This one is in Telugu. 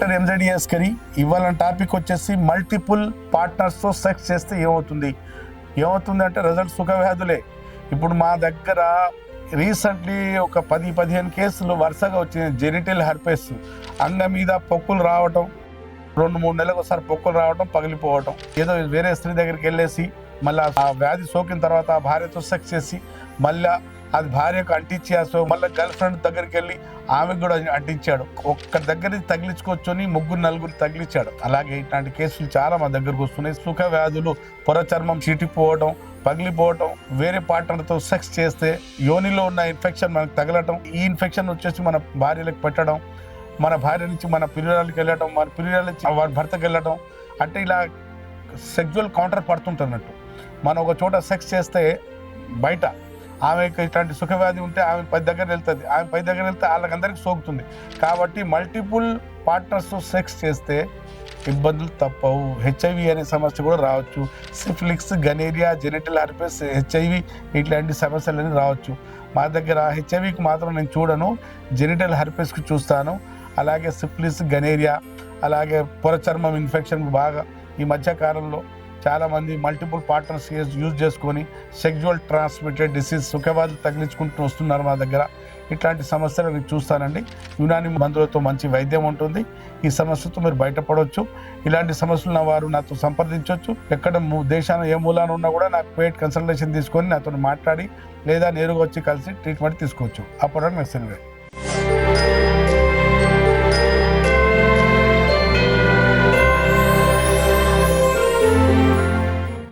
పిఎస్కరి ఇవాళ టాపిక్ వచ్చేసి మల్టిపుల్ పార్ట్నర్స్తో సెక్స్ చేస్తే ఏమవుతుంది? ఏమవుతుంది అంటే రిజల్ట్ సుఖవ్యాధులే. ఇప్పుడు మా దగ్గర రీసెంట్లీ ఒక పది పదిహేను కేసులు వరుసగా వచ్చినాయి. జెనిటల్ హెర్పెస్ అంగ మీద పొక్కులు రావటం రెండు మూడు నెలలకు ఒకసారి పొక్కులు రావటం పగిలిపోవటం ఏదో వేరే స్త్రీ దగ్గరికి వెళ్ళేసి మళ్ళీ ఆ వ్యాధి సోకిన తర్వాత ఆ భార్యతో సెక్స్ చేసి మళ్ళీ అది భార్యకు అంటించేసో మళ్ళీ గర్ల్ ఫ్రెండ్ దగ్గరికి వెళ్ళి ఆమెకు కూడా అంటించాడు. ఒక్క దగ్గర తగిలించుకొచ్చుని ముగ్గురు నలుగురు తగిలించాడు. అలాగే ఇట్లాంటి కేసులు చాలా మా దగ్గరకు వస్తున్నాయి. సుఖ వ్యాధులు పొర చర్మం చీటిపోవడం పగిలిపోవటం వేరే పార్ట్నర్తో సెక్స్ చేస్తే యోనిలో ఉన్న ఇన్ఫెక్షన్ మనకు తగలటం ఈ ఇన్ఫెక్షన్ వచ్చేసి మన భార్యలకు పెట్టడం మన భార్య నుంచి మన పిల్లలకి వెళ్ళటం మన పిల్లల నుంచి వారి భర్తకి వెళ్ళటం అంటే ఇలా సెక్జువల్ కౌంటర్ పడుతుంటున్నట్టు. మనం ఒక చోట సెక్స్ చేస్తే బయట ఆమెకు ఇట్లాంటి సుఖవ్యాధి ఉంటే ఆమె పది దగ్గర వెళ్తుంది. ఆమె పది దగ్గర వెళ్తే వాళ్ళకందరికీ సోకుతుంది. కాబట్టి మల్టిపుల్ పార్ట్నర్స్తో సెక్స్ చేస్తే ఇబ్బందులు తప్పవు. హెచ్ఐవి అనే సమస్య కూడా రావచ్చు. Syphilis gonorrhoea genital herpes HIV ఇట్లాంటి సమస్యలన్నీ రావచ్చు. మా దగ్గర హెచ్ఐవికి మాత్రం నేను చూడను. జెనిటల్ హెర్పెస్కి చూస్తాను. అలాగే సిఫిలిస్ గనేరియా అలాగే పొర చర్మం ఇన్ఫెక్షన్ బాగా ఈ మధ్యకాలంలో చాలామంది మల్టిపుల్ పార్ట్నర్స్ యూజ్ చేసుకొని సెక్జువల్ ట్రాన్స్మిటెడ్ డిసీజ్ సుఖవాదులు తగిలించుకుంటూ వస్తున్నారు మా దగ్గర. ఇట్లాంటి సమస్యలు మీరు చూస్తానండి. యునాని మందులతో మంచి వైద్యం ఉంటుంది. ఈ సమస్యతో మీరు బయటపడవచ్చు. ఇలాంటి సమస్యలు ఉన్న వారు నాతో సంప్రదించవచ్చు. ఎక్కడ దేశాన్ని దేశాన ఏ మూలాన ఉన్నా కూడా నాకు పేట్ కన్సల్టేషన్ తీసుకొని నాతో మాట్లాడి లేదా నేరుగా వచ్చి కలిసి ట్రీట్మెంట్ తీసుకోవచ్చు. అప్పుడు నాకు సెలవు